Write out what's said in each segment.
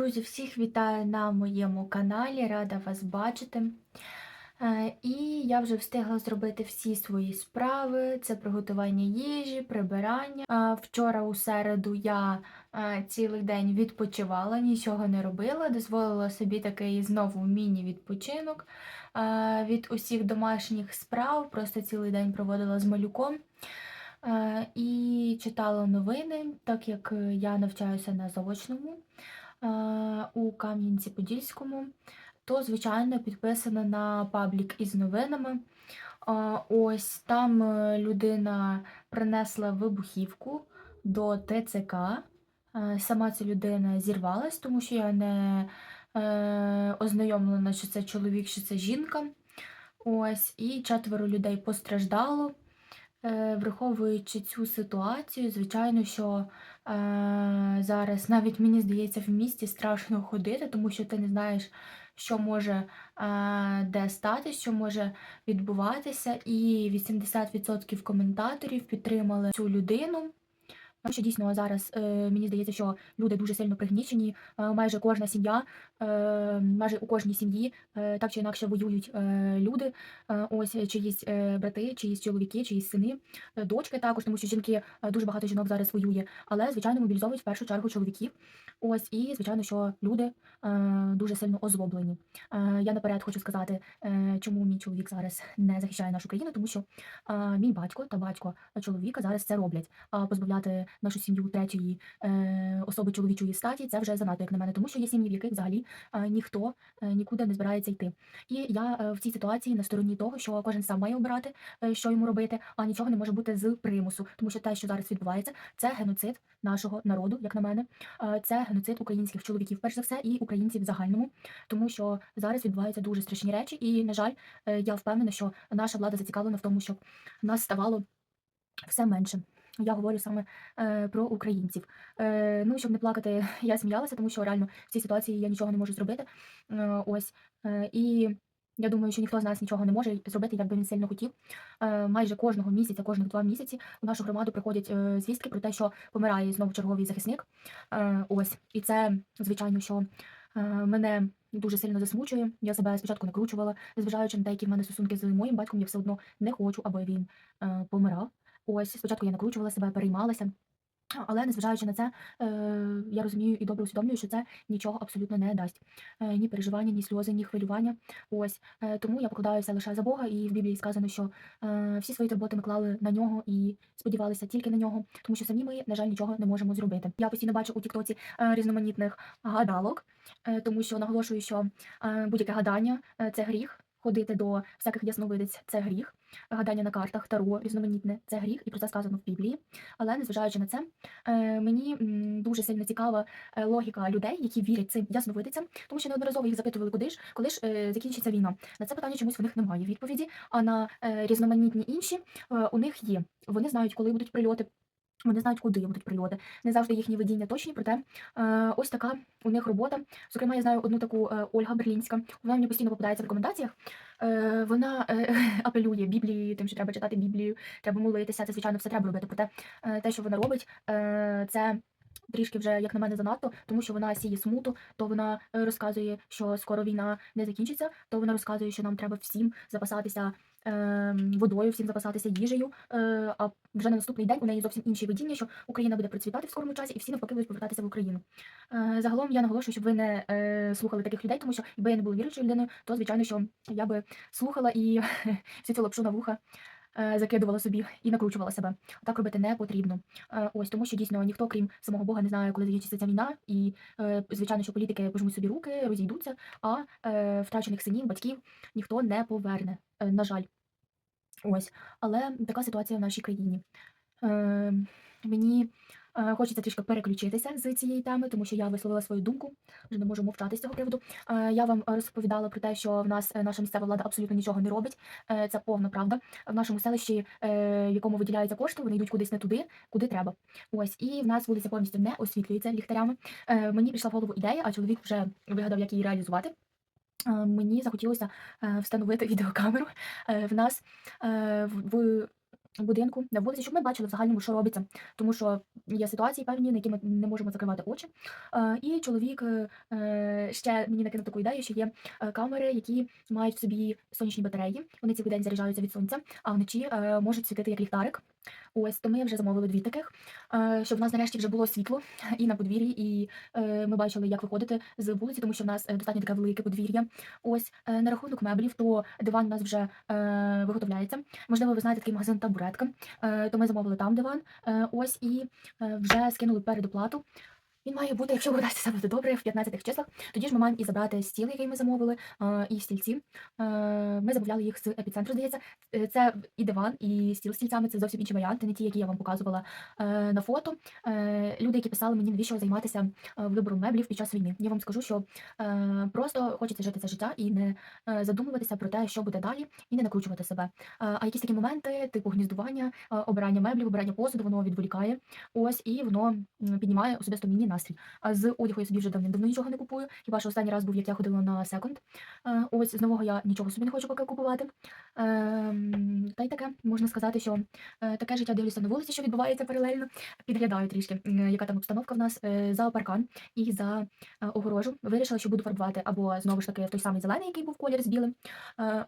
Друзі, всіх вітаю на моєму каналі, рада вас бачити. Е, І я вже встигла зробити всі свої справи: це приготування їжі, прибирання. Е, Вчора у середу я е, цілий день відпочивала, нічого не робила, дозволила собі такий знову міні-відпочинок від усіх домашніх справ. Просто цілий день проводила з малюком. І читала новини, так як я навчаюся на заочному у Кам'янці-Подільському, то, звичайно, підписана на паблік із новинами. Ось там е, людина принесла вибухівку до ТЦК. Е, Сама ця людина зірвалась, тому що я не е, ознайомлена, що це чоловік, що це жінка. Ось, і четверо людей постраждало. Е, Враховуючи цю ситуацію, звичайно, що е, зараз навіть мені здається, в місті страшно ходити, тому що ти не знаєш, що може е, де стати, що може відбуватися. І 80% коментаторів підтримали цю людину. Тому що дійсно зараз е, мені здається, що люди дуже сильно пригнічені. Е, майже кожна сім'я, е, майже у кожній сім'ї е, так чи інакше воюють е, люди. Е, ось чиїсь е, брати, чиїсь чоловіки, чиїсь сини, е, дочки також, тому що жінки е, дуже багато жінок зараз воює. Але звичайно мобілізовують в першу чергу чоловіків. Ось і звичайно, що люди е, дуже сильно озлоблені. Е, я наперед хочу сказати, е, чому мій чоловік зараз не захищає нашу країну, тому що е, мій батько та батько чоловіка зараз це роблять. А позбавляти нашу сім'ю третьої е, особи чоловічої статі це вже занадто, як на мене, тому що є сім'ї, в яких взагалі е, ніхто е, нікуди не збирається йти. І я е, в цій ситуації на стороні того, що кожен сам має обирати, е, що йому робити, а нічого не може бути з примусу, тому що те, що зараз відбувається, це геноцид нашого народу, як на мене, Е, це геноцид українських чоловіків, перш за все, і українців в загальному, тому що зараз відбуваються дуже страшні речі, і на жаль, е, я впевнена, що наша влада зацікавлена в тому, щоб нас ставало все менше. Я говорю саме е, про українців. Е, ну, щоб не плакати, я сміялася, тому що реально в цій ситуації я нічого не можу зробити. Е, ось. Е, і я думаю, що ніхто з нас нічого не може зробити, як би він сильно хотів. Е, майже кожного місяця, кожних два місяці у нашу громаду приходять е, звістки про те, що помирає знову черговий захисник. Е, ось. І це, звичайно, що е, мене дуже сильно засмучує. Я себе спочатку накручувала, незважаючи на те, які в мене стосунки з моїм батьком, я все одно не хочу, аби він е, помирав. Ось спочатку я накручувала себе, переймалася. Але незважаючи на це, е, я розумію і добре усвідомлюю, що це нічого абсолютно не дасть. Е, ні переживання, ні сльози, ні хвилювання. Ось е, тому я покладаюся лише за Бога, і в Біблії сказано, що всі свої турботи ми клали на нього і сподівалися тільки на нього, тому що самі ми, на жаль, нічого не можемо зробити. Я постійно бачу у Тіктоці різноманітних гадалок, тому що наголошую, що будь-яке гадання це гріх. Ходити до всяких ясновидець це гріх, гадання на картах, таро, різноманітне це гріх, і про це сказано в Біблії. Але незважаючи на це, е, мені дуже сильно цікава е, логіка людей, які вірять цим ясновидицям, тому що неодноразово їх запитували, куди ж, коли ж е, закінчиться війна. На це питання чомусь у них немає відповіді. А на різноманітні інші у них є. Вони знають, коли будуть прильоти. Вони знають, куди будуть прильоти. Не завжди їхні видіння точні, проте е, ось така у них робота. Зокрема, я знаю одну таку е, Ольга Берлінська. Вона мені постійно попадається в рекомендаціях. Е, вона е, апелює Біблії, тим, що треба читати Біблію, треба молитися. Це звичайно все треба робити. Проте е, те, що вона робить, е, це. Трішки вже, як на мене, занадто, тому що вона сіє смуту, то вона е, розказує, що скоро війна не закінчиться, то вона розказує, що нам треба всім запасатися водою, всім запасатися їжею. Е, а вже на наступний день у неї зовсім інші видіння, що Україна буде процвітати в скорому часі, і всі навпаки будуть повертатися в Україну. Е, загалом я наголошую, щоб ви не е, слухали таких людей, тому що якби я не була віруючою людиною, то звичайно, що я би слухала і всю цю лапшу на вуха. Е, Закидувала собі і накручувала себе. Так робити не потрібно. Е, Ось тому, що дійсно ніхто, крім самого Бога, не знає, коли закінчиться ця війна, і е, звичайно, що політики пожмуть собі руки, розійдуться, а втрачених синів, батьків ніхто не поверне. На жаль. Ось, але така ситуація в нашій країні. Мені хочеться трішки переключитися з цієї теми, тому що я висловила свою думку, вже не можу мовчати з цього приводу. Е, я вам розповідала про те, що в нас е, наша місцева влада абсолютно нічого не робить. Е, це повна правда. В нашому селищі, е, в якому виділяються кошти, вони йдуть кудись не туди, куди треба. Ось, і в нас вулиця повністю не освітлюється ліхтарями. Е, мені прийшла в голову ідея, а чоловік вже вигадав, як її реалізувати. Е, Мені захотілося е, встановити відеокамеру. Е, В нас е, в будинку, на вулиці, щоб ми бачили в загальному, що робиться. Тому що є ситуації певні, на які ми не можемо закривати очі. Е, і чоловік е, ще мені накинув таку ідею, що є е, камери, які мають в собі сонячні батареї. Вони цілий день заряджаються від сонця, а вночі можуть світити як ліхтарик. Ось то ми вже замовили дві таких, е, щоб в нас нарешті вже було світло і на подвір'ї, і е, ми бачили, як виходити з вулиці, тому що в нас е, достатньо таке велике подвір'я. Ось на рахунок меблів, то диван у нас вже виготовляється. Можливо, ви знаєте такий магазин табуретка, то ми замовили там диван. Ось і вже скинули передоплату. Він має бути, якщо вдасться все буде добре, в 15 числах. Тоді ж ми маємо і забрати стіл, який ми замовили, і стільці. Ми замовляли їх з епіцентру, здається. Е, Це і диван, і стіл з стільцями це зовсім інші варіанти, не ті, які я вам показувала е, на фото. Е, Люди, які писали мені, навіщо займатися вибором меблів під час війни. Я вам скажу, що просто хочеться жити це життя і не задумуватися про те, що буде далі, і не накручувати себе. А якісь такі моменти, типу гніздування, обирання меблів, обирання посуду, воно відволікає. Ось і воно піднімає особисто мені настрій. А з одягу я собі вже давним-давно нічого не купую. Хіба що останній раз був, як я ходила на секонд. Е, Ось з нового я нічого собі не хочу поки купувати. Ем, Та й таке можна сказати, що е, таке життя дивлюся на вулиці, що відбувається паралельно. Підглядаю трішки, яка там обстановка в нас е, за паркан і за огорожу. Вирішила, що буду фарбувати або знову ж таки в той самий зелений, який був колір з білим.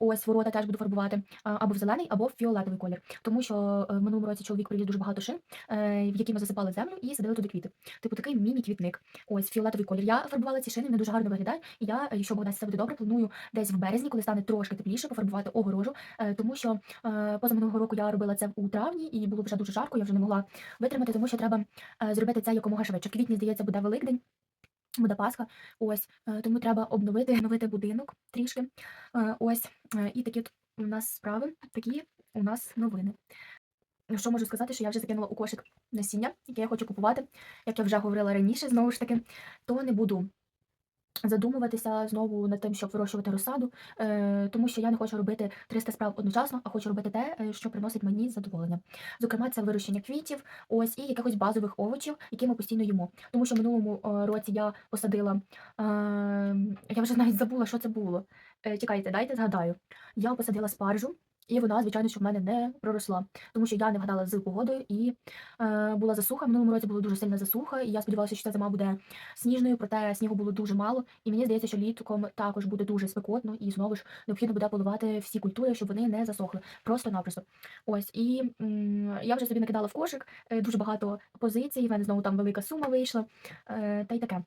Ось ворота теж буду фарбувати, або в зелений, або в фіолетовий колір. Тому що в минулому році чоловік привіз дуже багато шин, в які ми засипали землю і садили туди квіти. Типу такий міні-квітник. Ось фіолетовий колір. Я фарбувала ці шини, вони дуже гарно виглядають. І я, якщо буде все буде добре, планую десь в березні, коли стане трошки тепліше, пофарбувати огорожу, е, тому що е, поза минулого року я робила це у травні і було вже дуже жарко, я вже не могла витримати, тому що треба е, зробити це якомога швидше. Квітні, здається, буде Великдень. Буде Пасха, ось тому треба обновити, обновити будинок трішки. Ось і такі у нас справи, такі у нас новини. Ну, Що можу сказати, що я вже закинула у кошик насіння, яке я хочу купувати, як я вже говорила раніше, знову ж таки, то не буду задумуватися знову над тим, щоб вирощувати розсаду, е, тому що я не хочу робити 300 справ одночасно, а хочу робити те, е, що приносить мені задоволення. Зокрема, це вирощення квітів, ось і якихось базових овочів, які ми постійно їмо. Тому що в минулому е, році я посадила, я вже навіть забула, що це було. Чекайте, дайте згадаю. Я посадила спаржу. І вона, звичайно, що в мене не проросла, тому що я не вгадала з погодою і е, була засуха. Минулому році була дуже сильна засуха, і я сподівалася, що ця зима буде сніжною, проте снігу було дуже мало. І мені здається, що літком також буде дуже спекотно, і знову ж необхідно буде поливати всі культури, щоб вони не засохли. Просто-напросто. Ось і м, я вже собі накидала в кошик е, дуже багато позицій. В мене знову там велика сума вийшла, е, та й таке.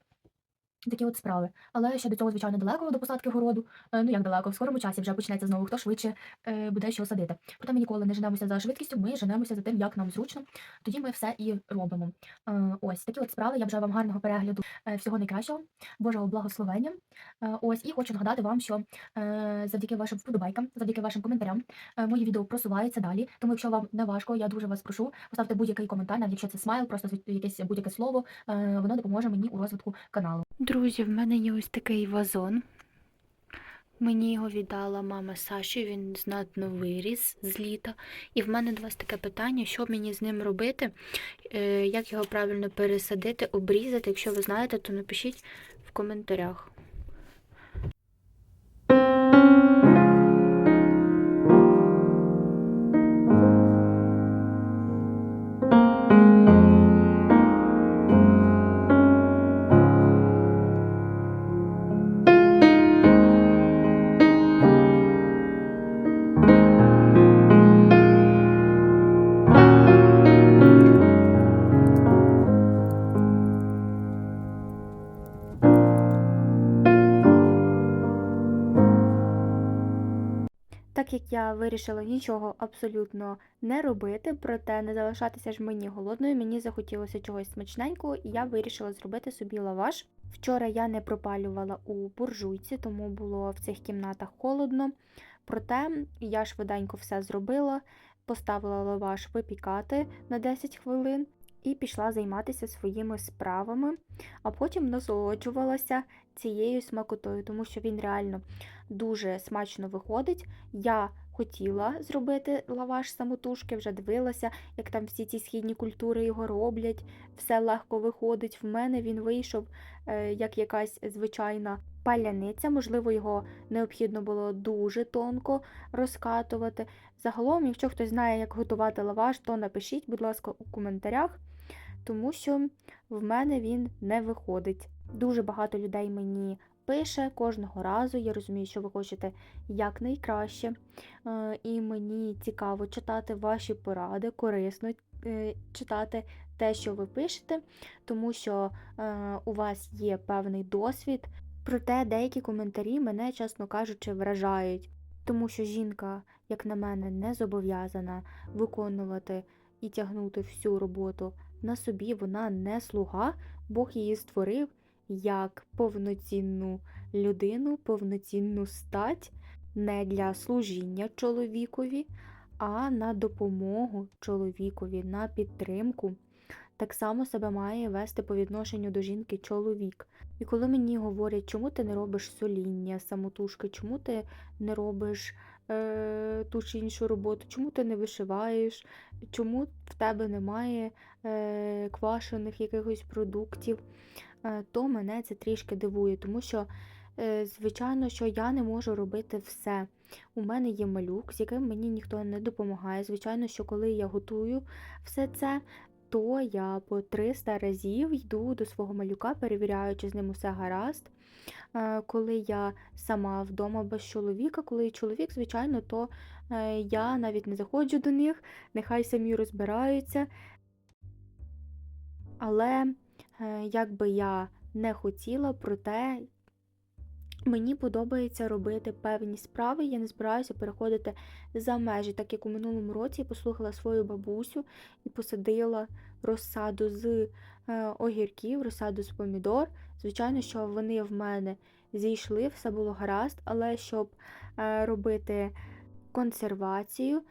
Такі от справи. Але ще до цього, звичайно, далеко до посадки городу. Е, Ну як далеко, в скорому часі вже почнеться знову, хто швидше е, буде що садити. Проте ми ніколи не женемося за швидкістю, ми женемося за тим, як нам зручно. Тоді ми все і робимо. Е, Ось такі от справи. Я бажаю вам гарного перегляду всього найкращого, Божого благословення. Ось і хочу нагадати вам, що завдяки вашим вподобайкам, завдяки вашим коментарям, мої відео просуваються далі. Тому, якщо вам не важко, я дуже вас прошу, поставте будь-який коментар, навіть якщо це смайл, просто якесь будь-яке слово, воно допоможе мені у розвитку каналу. Друзі, в мене є ось такий вазон. Мені його віддала мама Саші, він знатно виріс з літа. І в мене до вас таке питання, що мені з ним робити, е, як його правильно пересадити, обрізати. Якщо ви знаєте, то напишіть в коментарях. Так як я вирішила нічого абсолютно не робити, проте не залишатися ж мені голодною, мені захотілося чогось смачненького, і я вирішила зробити собі лаваш. Вчора я не пропалювала у буржуйці, тому було в цих кімнатах холодно. Проте я швиденько все зробила, поставила лаваш випікати на 10 хвилин і пішла займатися своїми справами, а потім насолоджувалася цією смакотою, тому що він реально дуже смачно виходить. Я хотіла зробити лаваш самотужки, вже дивилася, як там всі ці східні культури його роблять, все легко виходить. В мене він вийшов е, як якась звичайна паляниця, можливо, його необхідно було дуже тонко розкатувати. Загалом, якщо хтось знає, як готувати лаваш, то напишіть, будь ласка, у коментарях, тому що в мене він не виходить. Дуже багато людей мені пише кожного разу. Я розумію, що ви хочете якнайкраще. Е, І мені цікаво читати ваші поради, корисно е, читати те, що ви пишете, тому що е, у вас є певний досвід. Проте деякі коментарі мене, чесно кажучи, вражають, тому що жінка, як на мене, не зобов'язана виконувати і тягнути всю роботу на собі. Вона не слуга, Бог її створив як повноцінну людину, повноцінну стать не для служіння чоловікові, а на допомогу чоловікові, на підтримку. Так само себе має вести по відношенню до жінки чоловік. І коли мені говорять, чому ти не робиш соління самотужки, чому ти не робиш е, ту чи іншу роботу, чому ти не вишиваєш, чому в тебе немає е, квашених якихось продуктів, е, то мене це трішки дивує, тому що, е, звичайно, що я не можу робити все. У мене є малюк, з яким мені ніхто не допомагає. Звичайно, що коли я готую все це, то я по 300 разів йду до свого малюка, перевіряю, чи з ним усе гаразд. Е, Коли я сама вдома без чоловіка, коли чоловік, звичайно, то е, я навіть не заходжу до них, нехай самі розбираються. Але е, як би я не хотіла, проте Мені подобається робити певні справи, я не збираюся переходити за межі, так як у минулому році я послухала свою бабусю і посадила розсаду з е, огірків, розсаду з помідор. Звичайно, що вони в мене зійшли, все було гаразд, але щоб е, робити консервацію,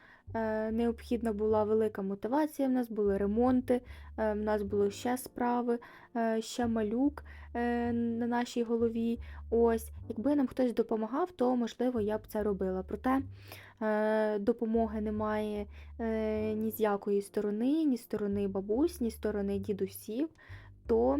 необхідна була велика мотивація. В нас були ремонти, е, в нас були ще справи, е, ще малюк е, на нашій голові. Ось, якби нам хтось допомагав, то можливо я б це робила. Проте е, допомоги немає е, ні з якої сторони, ні сторони бабусь, ні сторони дідусів. То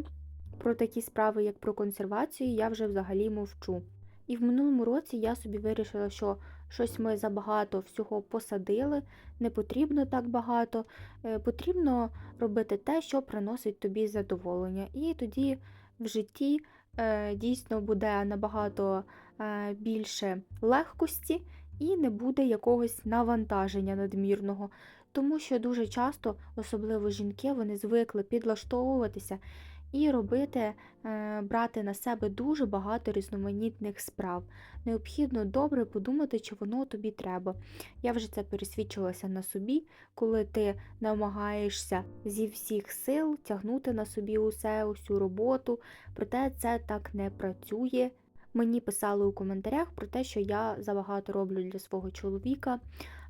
про такі справи, як про консервацію, я вже взагалі мовчу. І в минулому році я собі вирішила, що щось ми забагато всього посадили, не потрібно так багато, е, потрібно робити те, що приносить тобі задоволення. І тоді в житті е, дійсно буде набагато е, більше легкості і не буде якогось навантаження надмірного. Тому що дуже часто, особливо жінки, вони звикли підлаштовуватися і робити, е, брати на себе дуже багато різноманітних справ. Необхідно добре подумати, чи воно тобі треба. Я вже це пересвідчилася на собі, коли ти намагаєшся зі всіх сил тягнути на собі усе, усю роботу, проте це так не працює. Мені писали у коментарях про те, що я забагато роблю для свого чоловіка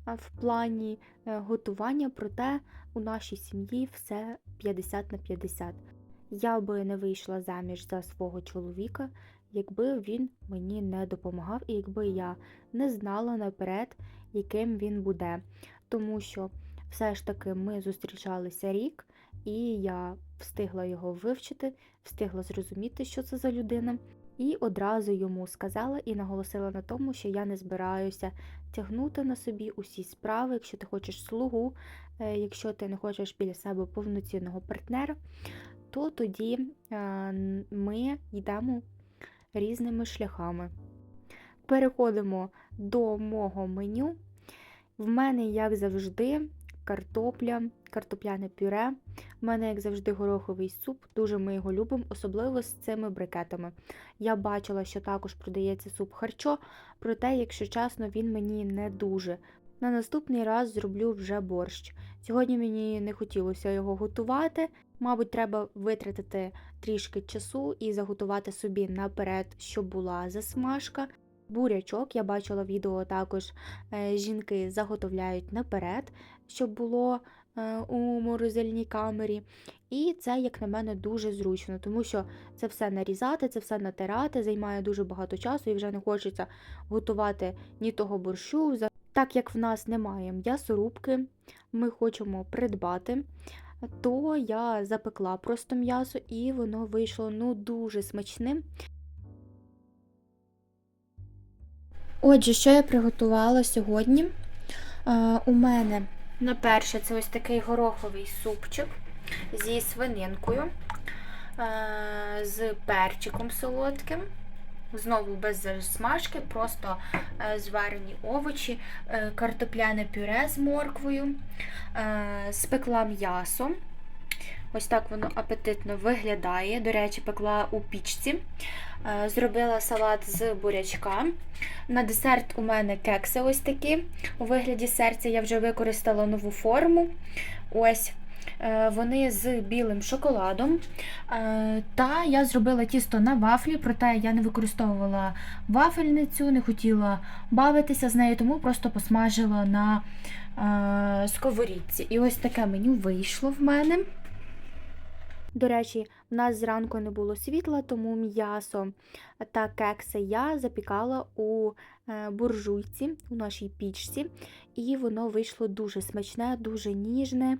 в плані е, готування, проте у нашій сім'ї все 50 на 50. Я би не вийшла заміж за свого чоловіка, якби він мені не допомагав, і якби я не знала наперед, яким він буде. Тому що все ж таки ми зустрічалися рік, і я встигла його вивчити, встигла зрозуміти, що це за людина. І одразу йому сказала і наголосила на тому, що я не збираюся тягнути на собі усі справи, якщо ти хочеш слугу, е, якщо ти не хочеш біля себе повноцінного партнера, то тоді е, ми йдемо різними шляхами. Переходимо до мого меню. В мене, як завжди, картопля, картопляне пюре. В мене, як завжди, гороховий суп. Дуже ми його любимо, особливо з цими брикетами. Я бачила, що також продається суп харчо, проте, якщо чесно, він мені не дуже. На наступний раз зроблю вже борщ. Сьогодні мені не хотілося його готувати. Мабуть, треба витратити трішки часу і заготувати собі наперед, щоб була засмажка. Бурячок, я бачила відео також е, жінки заготовляють наперед, щоб було е, у морозильній камері. І це, як на мене, дуже зручно, тому що це все нарізати, це все натирати, займає дуже багато часу і вже не хочеться готувати ні того борщу. Так як в нас немає м'ясорубки, ми хочемо придбати, то я запекла просто м'ясо, і воно вийшло ну дуже смачним. Отже, що я приготувала сьогодні? Е, у мене на перше це ось такий гороховий супчик зі свининкою, е, з перчиком солодким. Знову без смажки, просто е, зварені овочі, е, картопляне пюре з морквою, е, спекла м'ясо. Ось так воно апетитно виглядає. До речі, пекла у пічці. Зробила салат з бурячка. На десерт у мене кекси ось такі. У вигляді серця я вже використала нову форму. Ось. Е, Вони з білим шоколадом. Е, Та я зробила тісто на вафлі, проте я не використовувала вафельницю, не хотіла бавитися з нею, тому просто посмажила на е, сковорідці. І ось таке меню вийшло в мене. До речі, в нас зранку не було світла, тому м'ясо та кекси я запікала у буржуйці, у нашій пічці, і воно вийшло дуже смачне, дуже ніжне.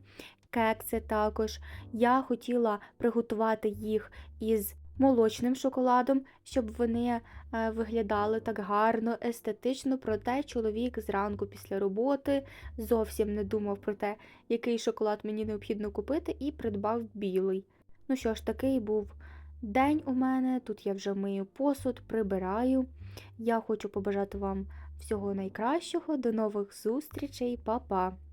Кекси також. Я хотіла приготувати їх із молочним шоколадом, щоб вони е, виглядали так гарно, естетично. Проте чоловік зранку після роботи зовсім не думав про те, який шоколад мені необхідно купити, і придбав білий. Ну що ж, такий був день у мене. Тут я вже мию посуд, прибираю. Я хочу побажати вам всього найкращого. До нових зустрічей, Па-па!